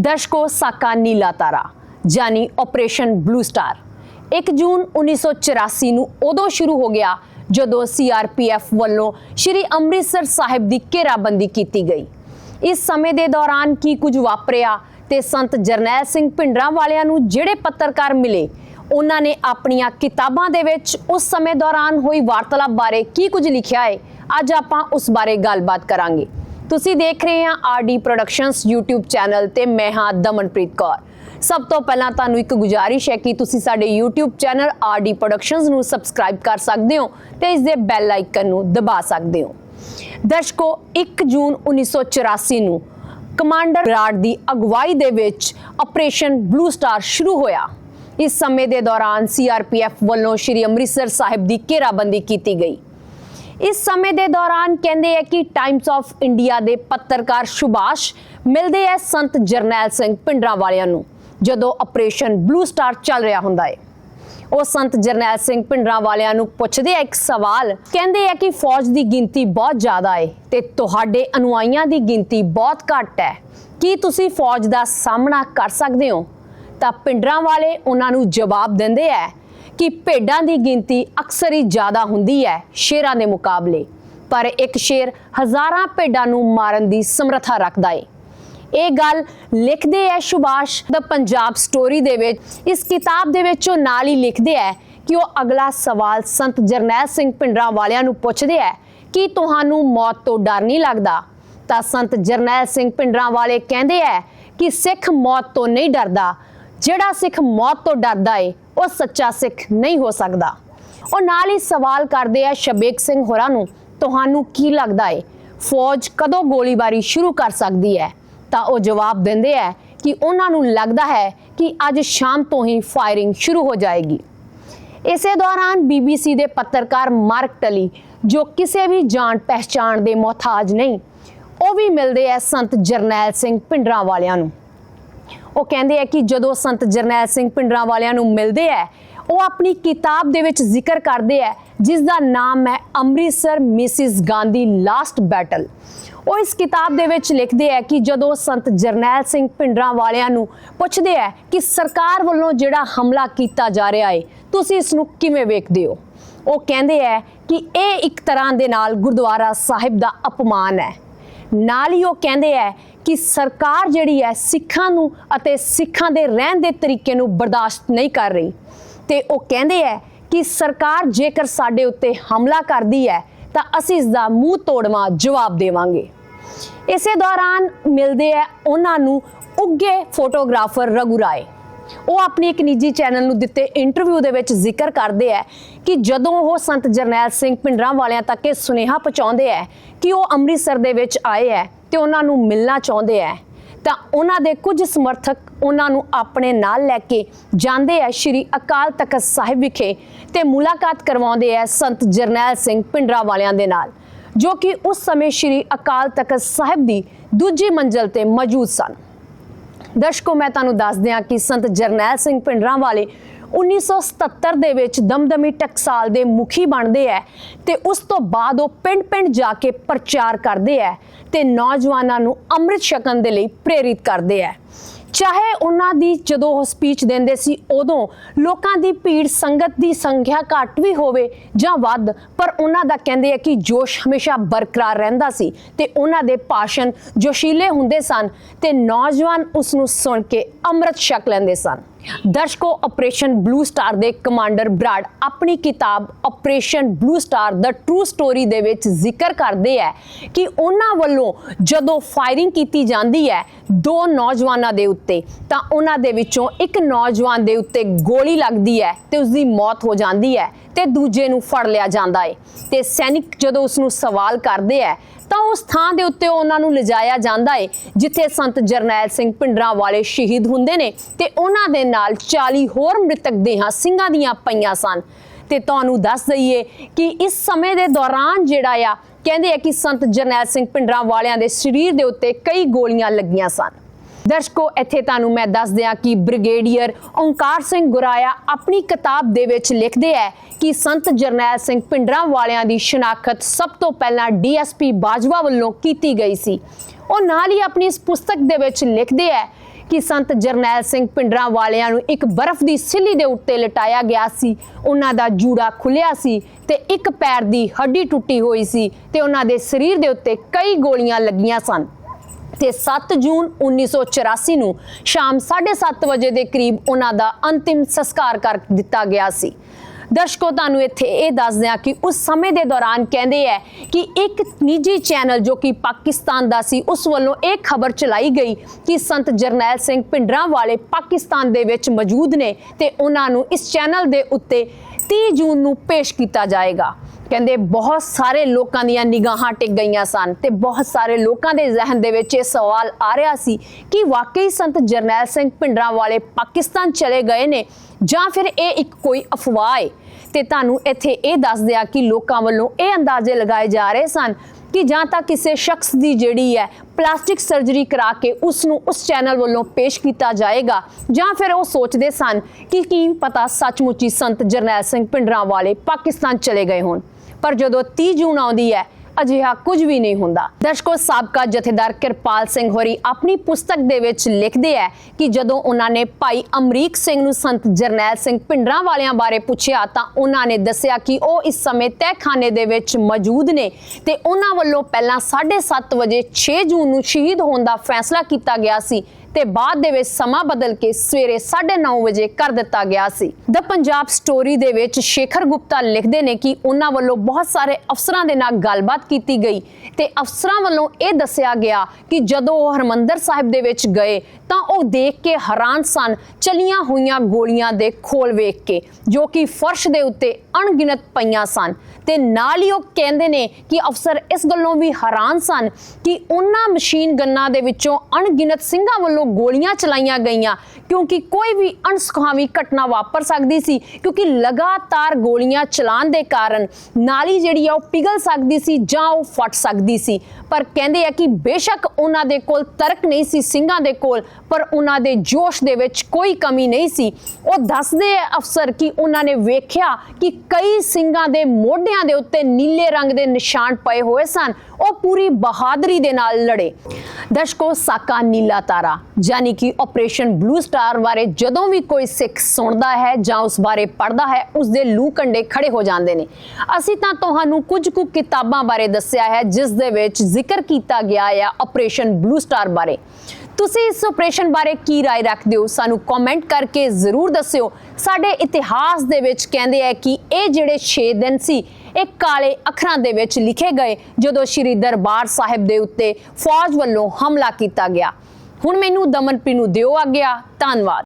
ਦਰਸ਼ਕੋ ਸਾਕਾ ਨੀਲਾ ਤਾਰਾ, ਜਾਨੀ operation blue star. 1 ਜੂਨ 1984 ਨੂੰ ਉਦੋਂ ਸ਼ੁਰੂ ਹੋ ਗਿਆ ਜਦੋਂ ਸੀਆਰਪੀਐਫ ਵੱਲੋਂ ਸ਼੍ਰੀ ਅੰਮ੍ਰਿਤਸਰ ਸਾਹਿਬ ਦੀ ਘੇਰਾਬੰਦੀ ਕੀਤੀ ਗਈ। ਇਸ ਸਮੇਂ ਦੇ ਦੌਰਾਨ ਕੀ ਕੁਝ ਵਾਪਰਿਆ ਤੇ ਸੰਤ ਜਰਨੈਲ ਸਿੰਘ ਭਿੰਡਰਾਂ ਵਾਲਿਆਂ ਨੂੰ ਜਿਹੜੇ ਪੱਤਰਕਾਰ ਮਿਲੇ, ਉਹਨਾਂ ਨੇ ਆਪਣੀਆਂ ਕਿਤਾਬਾਂ ਦੇ ਵਿੱਚ ਉਸ ਸਮੇਂ ਦੌਰਾਨ ਹੋਈ ਵਾਰਤਾਲਾਪ ਬਾਰੇ ਕੀ ਕੁਝ ਲਿਖਿਆ ਹੈ, ਅੱਜ ਆਪਾਂ ਉਸ ਬਾਰੇ ਗੱਲਬਾਤ ਕਰਾਂਗੇ। ਤੁਸੀਂ ਦੇਖ ਰਹੇ ਹਾਂ ਆਰਡੀ ਪ੍ਰੋਡਕਸ਼ਨਸ YouTube ਚੈਨਲ ਤੇ ਮੈਂ ਹਾਂ ਦਮਨਪ੍ਰੀਤ ਕੌਰ। ਸਭ ਤੋਂ ਪਹਿਲਾਂ ਤੁਹਾਨੂੰ ਇੱਕ ਗੁਜ਼ਾਰਿਸ਼ ਹੈ ਕਿ ਤੁਸੀਂ ਸਾਡੇ YouTube channel R D productions ਨੂੰ ਸਬਸਕ੍ਰਾਈਬ ਕਰ ਸਕਦੇ ਹੋ ਤੇ ਇਸ ਦੇ ਬੈਲ ਆਈਕਨ ਨੂੰ ਦਬਾ ਸਕਦੇ ਹੋ। ਦਰਸ਼ਕੋ 1 ਜੂਨ 1984 ਨੂੰ ਕਮਾਂਡਰ ਬਰਾੜ ਦੀ ਅਗਵਾਈ ਦੇ ਵਿੱਚ ਆਪਰੇਸ਼ਨ ਬਲੂ ਸਟਾਰ ਸ਼ੁਰੂ ਹੋਇਆ। ਇਸ ਸਮੇਂ ਦੇ ਦੌਰਾਨ ਸੀਆਰਪੀਐਫ ਵੱਲੋਂ ਸ਼੍ਰੀ ਅੰਮ੍ਰਿਤਸਰ ਸਾਹਿਬ ਦੀ ਘੇਰਾਬੰਦੀ ਕੀਤੀ ਗਈ। ਇਸ ਸਮੇਂ ਦੇ ਦੌਰਾਨ ਕਹਿੰਦੇ ਹੈ ਕਿ ਟਾਈਮਸ ਆਫ ਇੰਡੀਆ ਦੇ ਪੱਤਰਕਾਰ ਸੁਭਾਸ਼ ਮਿਲਦੇ ਹੈ ਸੰਤ ਜਰਨੈਲ ਸਿੰਘ ਪਿੰਡਰਾਂ ਵਾਲਿਆਂ ਨੂੰ, ਜਦੋਂ ਆਪਰੇਸ਼ਨ ਬਲੂ ਸਟਾਰ ਚੱਲ ਰਿਹਾ ਹੁੰਦਾ ਹੈ ਉਹ ਸੰਤ ਜਰਨੈਲ ਸਿੰਘ ਪਿੰਡਰਾਂ ਵਾਲਿਆਂ ਨੂੰ ਪੁੱਛਦੇ ਆ ਇੱਕ ਸਵਾਲ, ਕਹਿੰਦੇ ਆ ਕਿ ਫੌਜ ਦੀ ਗਿਣਤੀ ਬਹੁਤ ਜ਼ਿਆਦਾ ਹੈ ਤੇ ਤੁਹਾਡੇ ਅਨੁਆਈਆਂ ਦੀ ਗਿਣਤੀ ਬਹੁਤ ਘੱਟ ਹੈ। ਕੀ ਤੁਸੀਂ ਫੌਜ ਦਾ ਸਾਹਮਣਾ ਕਰ ਸਕਦੇ ਹੋ? ਤਾਂ ਪਿੰਡਰਾਂ ਵਾਲੇ ਉਹਨਾਂ ਨੂੰ ਜਵਾਬ ਦਿੰਦੇ ਆ ਕਿ ਭੇਡਾਂ ਦੀ ਗਿਣਤੀ ਅਕਸਰ ਹੀ ਜ਼ਿਆਦਾ ਹੁੰਦੀ ਹੈ ਸ਼ੇਰਾਂ ਦੇ ਮੁਕਾਬਲੇ। ਪਰ ਇੱਕ ਸ਼ੇਰ ਹਜ਼ਾਰਾਂ ਭੇਡਾਂ ਨੂੰ ਮਾਰਨ ਦੀ ਸਮਰੱਥਾ ਰੱਖਦਾ ਏ। ਇਹ ਗੱਲ ਲਿਖਦੇ ਹੈ ਸੁਭਾਸ਼ ਦਾ ਪੰਜਾਬ ਸਟੋਰੀ ਦੇ ਵਿੱਚ। ਇਸ ਕਿਤਾਬ ਦੇ ਵਿੱਚ ਉਹ ਨਾਲ ਹੀ ਲਿਖਦੇ ਹੈ ਕਿ ਉਹ ਅਗਲਾ ਸਵਾਲ ਸੰਤ ਜਰਨੈਲ ਸਿੰਘ ਪਿੰਡਰਾਂ ਵਾਲਿਆਂ ਨੂੰ ਪੁੱਛਦੇ ਹੈ ਕਿ ਤੁਹਾਨੂੰ ਮੌਤ ਤੋਂ ਡਰ ਨਹੀਂ ਲੱਗਦਾ? ਤਾਂ ਸੰਤ ਜਰਨੈਲ ਸਿੰਘ ਪਿੰਡਰਾਂ ਵਾਲੇ ਕਹਿੰਦੇ ਹੈ ਕਿ ਸਿੱਖ ਮੌਤ ਤੋਂ ਨਹੀਂ ਡਰਦਾ। ਜਿਹੜਾ ਸਿੱਖ ਮੌਤ ਤੋਂ ਡਰਦਾ ਏ, ਉਹ ਸੱਚਾ ਸਿੱਖ ਨਹੀਂ ਹੋ ਸਕਦਾ। ਉਹ ਨਾਲ ਹੀ ਸਵਾਲ ਕਰਦੇ ਆ ਸ਼ਬੇਕ ਸਿੰਘ ਹੋਰਾਂ ਨੂੰ, ਤੁਹਾਨੂੰ ਕੀ ਲੱਗਦਾ ਏ? ਫੌਜ ਕਦੋਂ ਗੋਲੀਬਾਰੀ ਸ਼ੁਰੂ ਕਰ ਸਕਦੀ ਹੈ? ਤਾਂ ਉਹ ਜਵਾਬ ਦਿੰਦੇ ਆ ਕਿ ਉਹਨਾਂ ਨੂੰ ਲੱਗਦਾ ਹੈ ਕਿ ਅੱਜ ਸ਼ਾਮ ਤੋਂ ਹੀ ਫਾਇਰਿੰਗ ਸ਼ੁਰੂ ਹੋ ਜਾਏਗੀ। ਇਸੇ ਦੌਰਾਨ ਬੀਬੀਸੀ ਦੇ ਪੱਤਰਕਾਰ ਮਾਰਕ ਟਲੀ, ਜੋ ਕਿਸੇ ਵੀ ਜਾਣ ਪਹਿਚਾਣ ਦੇ ਮੁਹਤਾਜ ਨਹੀਂ, ਉਹ ਵੀ ਮਿਲਦੇ ਆ ਸੰਤ ਜਰਨੈਲ ਸਿੰਘ ਪਿੰਡਰਾਂ ਵਾਲਿਆਂ ਨੂੰ। ਉਹ ਕਹਿੰਦੇ ਆ ਕਿ ਜਦੋਂ ਸੰਤ ਜਰਨੈਲ ਸਿੰਘ ਪਿੰਡਰਾਂ ਵਾਲਿਆਂ ਨੂੰ ਮਿਲਦੇ ਆ, ਉਹ ਆਪਣੀ ਕਿਤਾਬ ਦੇ ਵਿੱਚ ਜ਼ਿਕਰ ਕਰਦੇ ਆ ਜਿਸ ਦਾ ਨਾਮ ਹੈ Amritsar Mrs Gandhi last battle. ਉਹ ਇਸ ਕਿਤਾਬ ਦੇ ਵਿੱਚ ਲਿਖਦੇ ਆ ਕਿ ਜਦੋਂ ਸੰਤ ਜਰਨੈਲ ਸਿੰਘ ਪਿੰਡਰਾਂ ਵਾਲਿਆਂ ਨੂੰ ਪੁੱਛਦੇ ਆ ਕਿ ਸਰਕਾਰ ਵੱਲੋਂ ਜਿਹੜਾ ਹਮਲਾ ਕੀਤਾ ਜਾ ਰਿਹਾ ਏ, ਤੁਸੀਂ ਇਸ ਨੂੰ ਕਿਵੇਂ ਵੇਖਦੇ ਹੋ? ਉਹ ਕਹਿੰਦੇ ਆ ਕਿ ਇਹ ਇੱਕ ਤਰ੍ਹਾਂ ਦੇ ਨਾਲ ਗੁਰਦੁਆਰਾ ਸਾਹਿਬ ਦਾ ਅਪਮਾਨ ਹੈ। ਨਾਲ ਹੀ ਉਹ ਕਹਿੰਦੇ ਹੈ ਕਿ ਸਰਕਾਰ ਜਿਹੜੀ ਹੈ ਸਿੱਖਾਂ ਨੂੰ ਅਤੇ ਸਿੱਖਾਂ ਦੇ ਰਹਿਣ ਦੇ ਤਰੀਕੇ ਨੂੰ ਬਰਦਾਸ਼ਤ ਨਹੀਂ ਕਰ ਰਹੀ। ਤੇ ਉਹ ਕਹਿੰਦੇ ਹੈ ਕਿ ਸਰਕਾਰ ਜੇਕਰ ਸਾਡੇ ਉੱਤੇ ਹਮਲਾ ਕਰਦੀ ਹੈ ਤਾਂ ਅਸੀਂ ਇਸ ਦਾ ਮੂੰਹ ਤੋੜਵਾ, ਜਵਾਬ ਦੇਵਾਂਗੇ। ਇਸੇ ਦੌਰਾਨ ਮਿਲਦੇ ਹੈ ਉਹਨਾਂ ਨੂੰ ਉੱਗੇ ਫੋਟੋਗ੍ਰਾਫਰ ਰਘੂ ਰਾਏ। ਉਹ ਆਪਣੀ ਇੱਕ ਨਿੱਜੀ ਚੈਨਲ ਨੂੰ ਦਿੱਤੇ ਇੰਟਰਵਿਊ ਦੇ ਵਿੱਚ ਜ਼ਿਕਰ ਕਰਦੇ ਹੈ ਕਿ ਜਦੋਂ ਉਹ ਸੰਤ ਜਰਨੈਲ ਸਿੰਘ ਪਿੰਡਰਾਂ ਵਾਲਿਆਂ ਤੱਕ ਇਹ ਸੁਨੇਹਾ ਪਹੁੰਚਾਉਂਦੇ ਹੈ ਕਿ ਉਹ ਅੰਮ੍ਰਿਤਸਰ ਦੇ ਵਿੱਚ ਆਏ ਹੈ ਤੇ ਉਹਨਾਂ ਨੂੰ ਮਿਲਣਾ ਚਾਹੁੰਦੇ ਹੈ ਤਾਂ ਉਹਨਾਂ ਦੇ ਕੁਝ ਸਮਰਥਕ ਉਹਨਾਂ ਨੂੰ ਆਪਣੇ ਨਾਲ ਲੈ ਕੇ ਜਾਂਦੇ ਹੈ ਸ਼੍ਰੀ ਅਕਾਲ ਤਖਤ ਸਾਹਿਬ ਵਿਖੇ ਤੇ ਮੁਲਾਕਾਤ ਕਰਵਾਉਂਦੇ ਹੈ ਸੰਤ ਜਰਨੈਲ ਸਿੰਘ ਪਿੰਡਰਾਂ ਵਾਲਿਆਂ ਦੇ ਨਾਲ, ਜੋ ਕਿ ਉਸ ਸਮੇਂ ਸ਼੍ਰੀ ਅਕਾਲ ਤਖਤ ਸਾਹਿਬ ਦੀ ਦੂਜੀ ਮੰਜ਼ਲ ਤੇ ਮੌਜੂਦ ਸਨ। ਦਰਸ਼ਕੋ, ਮੈਂ ਤੁਹਾਨੂੰ ਦੱਸ ਦਿਆਂ ਕਿ ਸੰਤ ਜਰਨੈਲ ਸਿੰਘ ਪਿੰਡਰਾਂ ਵਾਲੇ 1977 ਦੇ ਵਿੱਚ ਦਮਦਮੀ ਟਕਸਾਲ ਦੇ ਮੁਖੀ ਬਣਦੇ ਐ ਤੇ ਉਸ ਤੋਂ ਬਾਅਦ ਉਹ ਪਿੰਡ-ਪਿੰਡ ਜਾ ਕੇ ਪ੍ਰਚਾਰ ਕਰਦੇ ਐ ਤੇ ਨੌਜਵਾਨਾਂ ਨੂੰ ਅੰਮ੍ਰਿਤ ਛਕਣ ਦੇ ਲਈ ਪ੍ਰੇਰਿਤ ਕਰਦੇ ਐ। ਚਾਹੇ ਉਹਨਾਂ ਦੀ ਜਦੋਂ ਉਹ ਸਪੀਚ ਦਿੰਦੇ ਸੀ ਉਦੋਂ ਲੋਕਾਂ ਦੀ ਭੀੜ ਸੰਗਤ ਦੀ ਸੰਖਿਆ ਘੱਟ ਵੀ ਹੋਵੇ ਜਾਂ ਵੱਧ, ਪਰ ਉਹਨਾਂ ਦਾ ਕਹਿੰਦੇ ਆ ਕਿ ਜੋਸ਼ ਹਮੇਸ਼ਾ ਬਰਕਰਾਰ ਰਹਿੰਦਾ ਸੀ ਤੇ ਉਹਨਾਂ ਦੇ ਭਾਸ਼ਣ ਜੋਸ਼ੀਲੇ ਹੁੰਦੇ ਸਨ ਤੇ ਨੌਜਵਾਨ ਉਸ ਨੂੰ ਸੁਣ ਕੇ ਅੰਮ੍ਰਿਤ ਛਕ ਲੈਂਦੇ ਸਨ। ਦਰਸ਼ਕੋ ਆਪਰੇਸ਼ਨ ਬਲੂ ਸਟਾਰ ਦੇ ਕਮਾਂਡਰ ਬਰਾਡ ਆਪਣੀ ਕਿਤਾਬ ਆਪਰੇਸ਼ਨ ਬਲੂ ਸਟਾਰ ਦਾ ਟਰੂ ਸਟੋਰੀ ਦੇ ਵਿੱਚ ਜ਼ਿਕਰ ਕਰਦੇ ਹੈ ਕਿ ਉਹਨਾਂ ਵੱਲੋਂ ਜਦੋਂ ਫਾਇਰਿੰਗ ਕੀਤੀ ਜਾਂਦੀ ਹੈ ਦੋ ਨੌਜਵਾਨਾਂ ਦੇ ਉੱਤੇ, ਤਾਂ ਉਹਨਾਂ ਦੇ ਵਿੱਚੋਂ ਇੱਕ ਨੌਜਵਾਨ ਦੇ ਉੱਤੇ ਗੋਲੀ ਲੱਗਦੀ ਹੈ ਤੇ ਉਸ ਦੀ ਮੌਤ ਹੋ ਜਾਂਦੀ ਹੈ। ਤੇ ਦੂਜੇ ਨੂੰ ਫੜ ਲਿਆ ਜਾਂਦਾ ਹੈ ਤੇ ਸੈਨਿਕ ਜਦੋਂ ਉਸ ਨੂੰ ਸਵਾਲ ਕਰਦੇ ਹੈ ਤਾਂ ਉਸ ਥਾਂ ਦੇ ਉੱਤੇ ਉਹਨਾਂ ਨੂੰ ਲਿਜਾਇਆ ਜਾਂਦਾ ਹੈ ਜਿੱਥੇ ਸੰਤ ਜਰਨੈਲ ਸਿੰਘ ਪਿੰਡਰਾਂ ਵਾਲੇ ਸ਼ਹੀਦ ਹੁੰਦੇ ਨੇ ਤੇ ਉਹਨਾਂ ਦੇ ਨਾਲ 40 ਹੋਰ ਮ੍ਰਿਤਕ ਦੇਹਾਂ ਸਿੰਘਾਂ ਦੀਆਂ ਪਈਆਂ ਸਨ। ਤੇ ਤੁਹਾਨੂੰ ਦੱਸ ਦਈਏ ਕਿ ਇਸ ਸਮੇਂ ਦੇ ਦੌਰਾਨ ਜਿਹੜਾ ਆ, ਕਹਿੰਦੇ ਆ ਕਿ ਸੰਤ ਜਰਨੈਲ ਸਿੰਘ ਪਿੰਡਰਾਂ ਵਾਲਿਆਂ ਦੇ ਸਰੀਰ ਦੇ ਉੱਤੇ ਕਈ ਗੋਲੀਆਂ ਲੱਗੀਆਂ ਸਨ। ਦਰਸ਼ਕੋ, ਇੱਥੇ ਤੁਹਾਨੂੰ ਮੈਂ ਦੱਸ ਦਿਆਂ ਕਿ ਬ੍ਰਿਗੇਡੀਅਰ ਓਂਕਾਰ ਸਿੰਘ ਗੁਰਾਇਆ ਆਪਣੀ ਕਿਤਾਬ ਦੇ ਵਿੱਚ ਲਿਖਦੇ ਹੈ ਕਿ ਸੰਤ ਜਰਨੈਲ ਸਿੰਘ ਪਿੰਡਰਾਂ ਵਾਲਿਆਂ ਦੀ ਸ਼ਨਾਖਤ ਸਭ ਤੋਂ ਪਹਿਲਾਂ ਡੀਐਸਪੀ ਬਾਜਵਾ ਵੱਲੋਂ ਕੀਤੀ ਗਈ ਸੀ। ਉਹ ਨਾਲ ਹੀ ਆਪਣੀ ਇਸ ਪੁਸਤਕ ਦੇ ਵਿੱਚ ਲਿਖਦੇ ਹੈ ਕਿ ਸੰਤ ਜਰਨੈਲ ਸਿੰਘ ਪਿੰਡਰਾਂ ਵਾਲਿਆਂ ਨੂੰ ਇੱਕ ਬਰਫ਼ ਦੀ ਸਿੱਲੀ ਦੇ ਉੱਤੇ ਲਟਾਇਆ ਗਿਆ ਸੀ। ਉਹਨਾਂ ਦਾ ਜੂੜਾ ਖੁੱਲਿਆ ਸੀ ਤੇ ਇੱਕ ਪੈਰ ਦੀ ਹੱਡੀ ਟੁੱਟੀ ਹੋਈ ਸੀ ਤੇ ਉਹਨਾਂ ਦੇ ਸਰੀਰ ਦੇ ਉੱਤੇ ਕਈ ਗੋਲੀਆਂ ਲੱਗੀਆਂ ਸਨ। ਤੇ 7 ਜੂਨ 1984 ਨੂੰ ਸ਼ਾਮ 7:30 ਵਜੇ ਦੇ ਕਰੀਬ ਉਹਨਾਂ ਦਾ ਅੰਤਿਮ ਸੰਸਕਾਰ ਕਰ ਦਿੱਤਾ ਗਿਆ ਸੀ। ਦਰਸ਼ਕੋ, ਤੁਹਾਨੂੰ ਇੱਥੇ ਇਹ ਦੱਸਦੇ ਹਾਂ ਕਿ ਉਸ ਸਮੇਂ ਦੇ ਦੌਰਾਨ ਕਹਿੰਦੇ ਹੈ ਕਿ ਇੱਕ ਨਿੱਜੀ ਚੈਨਲ ਜੋ ਕਿ ਪਾਕਿਸਤਾਨ ਦਾ ਸੀ, ਉਸ ਵੱਲੋਂ ਇਹ ਖਬਰ ਚਲਾਈ ਗਈ ਕਿ ਸੰਤ ਜਰਨੈਲ ਸਿੰਘ ਪਿੰਡਰਾਂ ਵਾਲੇ ਪਾਕਿਸਤਾਨ ਦੇ ਵਿੱਚ ਮੌਜੂਦ ਨੇ ਤੇ ਉਹਨਾਂ ਨੂੰ ਇਸ ਚੈਨਲ ਦੇ ਉੱਤੇ 30 ਜੂਨ ਨੂੰ ਪੇਸ਼ ਕੀਤਾ ਜਾਏਗਾ। ਕਹਿੰਦੇ ਬਹੁਤ ਸਾਰੇ ਲੋਕਾਂ ਦੀਆਂ ਨਿਗਾਹਾਂ ਟਿਕ ਗਈਆਂ ਸਨ ਤੇ ਬਹੁਤ ਸਾਰੇ ਲੋਕਾਂ ਦੇ ਜ਼ਿਹਨ ਦੇ ਵਿੱਚ ਇਹ ਸਵਾਲ ਆ ਰਿਹਾ ਸੀ ਕਿ ਵਾਕਈ ਸੰਤ ਜਰਨੈਲ ਸਿੰਘ ਭਿੰਡਰਾਂ ਵਾਲੇ ਪਾਕਿਸਤਾਨ ਚਲੇ ਗਏ ਨੇ ਜਾਂ ਫਿਰ ਇਹ ਇੱਕ ਕੋਈ ਅਫਵਾਹ ਹੈ ਤੇ ਤੁਹਾਨੂੰ ਇੱਥੇ ਇਹ ਦੱਸ ਦਿਆ ਕਿ ਲੋਕਾਂ ਵੱਲੋਂ ਇਹ ਅੰਦਾਜ਼ੇ ਲਗਾਏ ਜਾ ਰਹੇ ਸਨ ਕਿ ਜਾਂ ਤਾਂ ਕਿਸੇ ਸ਼ਖਸ ਦੀ ਜਿਹੜੀ ਹੈ ਪਲਾਸਟਿਕ ਸਰਜਰੀ ਕਰਾ ਕੇ ਉਸ ਨੂੰ ਉਸ ਚੈਨਲ ਵੱਲੋਂ ਪੇਸ਼ ਕੀਤਾ ਜਾਏਗਾ ਜਾਂ ਫਿਰ ਉਹ ਸੋਚਦੇ ਸਨ ਕਿ ਕੀ ਪਤਾ ਸੱਚਮੁੱਚੀ ਸੰਤ ਜਰਨੈਲ ਸਿੰਘ ਪਿੰਡਰਾਂ ਵਾਲੇ ਪਾਕਿਸਤਾਨ ਚਲੇ ਗਏ ਹੋਣ। ਪਰ ਜਦੋਂ 30 ਜੂਨ ਆਉਂਦੀ ਹੈ, ਅਜਿਹਾ ਕੁਝ ਵੀ ਨਹੀਂ ਹੁੰਦਾ। ਦਰਸ਼ਕੋ, ਸਾਬਕਾ ਜਥੇਦਾਰ ਕਿਰਪਾਲ ਸਿੰਘ ਹੋਰੀ ਆਪਣੀ ਪੁਸਤਕ ਦੇ ਵਿੱਚ ਲਿਖਦੇ ਹੈ ਕਿ ਜਦੋਂ ਉਹਨਾਂ ਨੇ ਭਾਈ ਅਮਰੀਕ ਸਿੰਘ ਨੂੰ ਸੰਤ ਜਰਨੈਲ ਸਿੰਘ ਪਿੰਡਰਾਂ ਵਾਲਿਆਂ ਬਾਰੇ ਪੁੱਛਿਆ, ਤਾਂ ਉਹਨਾਂ ਨੇ ਦੱਸਿਆ ਕਿ ਉਹ ਇਸ ਸਮੇਂ ਤਹਿਖਾਨੇ ਦੇ ਵਿੱਚ ਮੌਜੂਦ ਨੇ ਤੇ ਉਹਨਾਂ ਵੱਲੋਂ ਪਹਿਲਾਂ 7:30 ਵਜੇ 6 ਜੂਨ ਨੂੰ ਸ਼ਹੀਦ ਹੋਣ ਦਾ ਫੈਸਲਾ ਕੀਤਾ ਗਿਆ ਸੀ। ਤੇ ਬਾਅਦ ਦੇ ਵਿੱਚ ਸਮਾਂ ਬਦਲ ਕੇ ਸਵੇਰੇ 9:30 ਵਜੇ ਕਰ ਦਿੱਤਾ ਗਿਆ ਸੀ। ਦ ਪੰਜਾਬ ਸਟੋਰੀ ਦੇ ਵਿੱਚ ਸ਼ੇਖਰ ਗੁਪਤਾ ਲਿਖਦੇ ਨੇ ਕਿ ਉਹਨਾਂ ਵੱਲੋਂ ਬਹੁਤ ਸਾਰੇ ਅਫਸਰਾਂ ਦੇ ਨਾਲ ਗੱਲਬਾਤ ਕੀਤੀ ਗਈ ਤੇ ਅਫਸਰਾਂ ਵੱਲੋਂ ਇਹ ਦੱਸਿਆ ਗਿਆ ਕਿ ਜਦੋਂ ਉਹ ਹਰਮੰਦਰ ਸਾਹਿਬ ਦੇ ਵਿੱਚ ਗਏ ਤਾਂ ਉਹ ਦੇਖ ਕੇ ਹੈਰਾਨ ਸਨ, ਚਲੀਆਂ ਹੋਈਆਂ ਗੋਲੀਆਂ ਦੇ ਖੋਲ ਵੇਖ ਕੇ, ਜੋ ਕਿ ਫਰਸ਼ ਦੇ ਉੱਤੇ ਅਣਗਿਣਤ ਪਈਆਂ ਸਨ। ਤੇ ਨਾਲ ਹੀ ਉਹ ਕਹਿੰਦੇ ਨੇ ਕਿ ਅਫਸਰ ਇਸ ਗੱਲੋਂ ਵੀ ਹੈਰਾਨ ਸਨ ਕਿ ਉਹਨਾਂ ਮਸ਼ੀਨ ਗੰਨਾਂ ਦੇ ਵਿੱਚੋਂ ਅਣਗਿਣਤ ਸਿੰਘਾਂ ਵੱਲੋਂ ਗੋਲੀਆਂ ਚਲਾਈਆਂ ਗਈਆਂ, ਕਿਉਂਕਿ ਕੋਈ ਵੀ ਅਣਸੁਖਾਵੀ ਘਟਨਾ ਵਾਪਰ ਸਕਦੀ ਸੀ, ਕਿਉਂਕਿ ਲਗਾਤਾਰ ਗੋਲੀਆਂ ਚਲਾਉਣ ਦੇ ਕਾਰਨ ਨਾਲੀ ਜਿਹੜੀ ਆ ਉਹ ਪਿਘਲ ਸਕਦੀ ਸੀ ਜਾਂ ਉਹ ਫਟ ਸਕਦੀ ਸੀ। ਪਰ ਕਹਿੰਦੇ ਆ ਕਿ ਬੇਸ਼ੱਕ ਉਹਨਾਂ ਦੇ ਕੋਲ ਤਰਕ ਨਹੀਂ ਸੀ, ਸਿੰਘਾਂ ਦੇ ਕੋਲ, ਪਰ ਉਹਨਾਂ ਦੇ ਜੋਸ਼ ਦੇ ਵਿੱਚ ਕੋਈ ਕਮੀ ਨਹੀਂ ਸੀ। ਉਹ ਦੱਸਦੇ ਅਫਸਰ ਕਿ ਉਹਨਾਂ ਨੇ ਵੇਖਿਆ ਕਿ ਕਈ ਸਿੰਘਾਂ ਦੇ ਮੋਢਿਆਂ ਦੇ ਉੱਤੇ ਨੀਲੇ ਰੰਗ ਦੇ ਨਿਸ਼ਾਨ ਪਏ ਹੋਏ ਸਨ। ਉਹ ਪੂਰੀ ਬਹਾਦਰੀ ਦੇ ਨਾਲ ਲੜੇ। ਦਰਸ਼ਕੋ, ਸਾਕਾ ਨੀਲਾ ਤਾਰਾ, ਯਾਨੀ ਕਿ ਆਪਰੇਸ਼ਨ ਬਲੂ ਸਟਾਰ ਬਾਰੇ ਜਦੋਂ ਵੀ ਕੋਈ ਸਿੱਖ ਸੁਣਦਾ ਹੈ ਜਾਂ ਉਸ ਬਾਰੇ ਪੜ੍ਹਦਾ ਹੈ ਉਸ ਦੇ ਲੂ ਕੰਡੇ ਖੜੇ ਹੋ ਜਾਂਦੇ ਨੇ। ਅਸੀਂ ਤਾਂ ਤੁਹਾਨੂੰ ਕੁਝ ਕੁ ਕਿਤਾਬਾਂ ਬਾਰੇ ਦੱਸਿਆ ਹੈ, ਜਿਸ ਦੇ ਵਿੱਚ ਜ਼ਿਕਰ ਕੀਤਾ ਗਿਆ ਹੈ ਆਪਰੇਸ਼ਨ ਬਲੂ ਸਟਾਰ ਬਾਰੇ ਤੁਸੀਂ ਇਸ ਆਪਰੇਸ਼ਨ ਬਾਰੇ ਕੀ رائے ਰੱਖਦੇ ਹੋ ਸਾਨੂੰ ਕਮੈਂਟ ਕਰਕੇ ਜ਼ਰੂਰ ਦੱਸਿਓ ਸਾਡੇ ਇਤਿਹਾਸ ਦੇ ਵਿੱਚ ਕਹਿੰਦੇ ਆ ਕਿ ਇਹ ਜਿਹੜੇ 6 ਦਿਨ ਸੀ ਇਹ ਕਾਲੇ ਅੱਖਰਾਂ ਦੇ ਵਿੱਚ ਲਿਖੇ ਗਏ ਜਦੋਂ ਸ਼੍ਰੀ ਦਰਬਾਰ ਸਾਹਿਬ ਦੇ ਉੱਤੇ ਫੌਜ ਵੱਲੋਂ ਹਮਲਾ ਕੀਤਾ ਗਿਆ ਹੁਣ ਮੈਨੂੰ ਦਮਨਪ੍ਰੀ ਨੂੰ ਦਿਓ ਆਗਿਆ ਧੰਨਵਾਦ